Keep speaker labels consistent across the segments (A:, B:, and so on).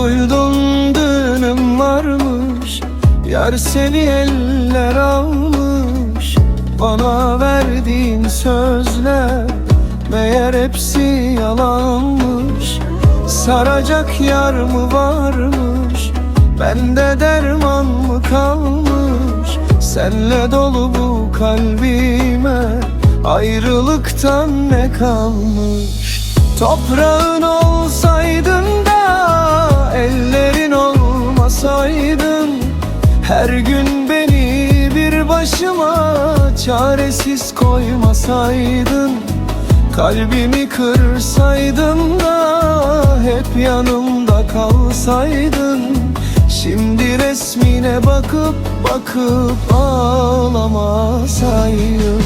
A: Duydum düğünüm varmış Yar seni eller almış. Bana verdiğin sözler Meğer hepsi yalanmış. Saracak yar mı varmış Bende derman mı kalmış? Senle dolu bu kalbime Ayrılıktan ne kalmış? Toprağın olsaydı Her gün beni bir başıma Çaresiz koymasaydın Kalbimi kırsaydın da Hep yanımda kalsaydın. Şimdi resmine bakıp bakıp ağlamasaydın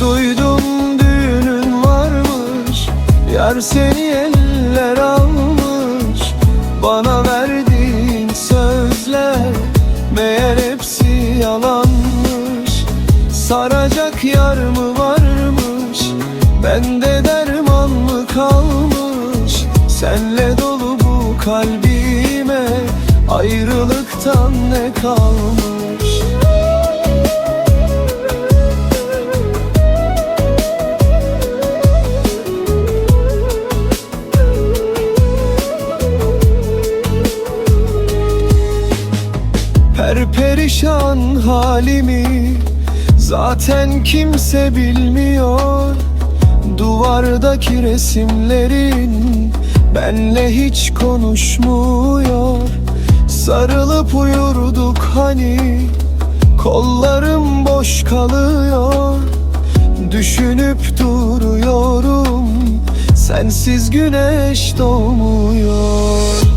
A: Duydum düğünün varmış Yar seni eller almış. Bana yalanmış Saracak yar mı varmış? Bende derman mı kalmış? Senle dolu bu kalbime Ayrılıktan ne kalmış Her perişan halimi Zaten kimse bilmiyor. Duvardaki resimlerin Benle hiç konuşmuyor. Sarılıp uyurduk hani Kollarım boş kalıyor. Düşünüp duruyorum Sensiz güneş doğmuyor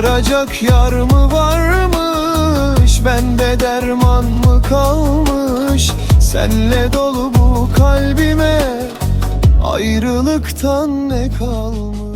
A: Saracak yar mı varmış? Bende derman mı kalmış? Senle dolu bu kalbime Ayrılıktan ne kalmış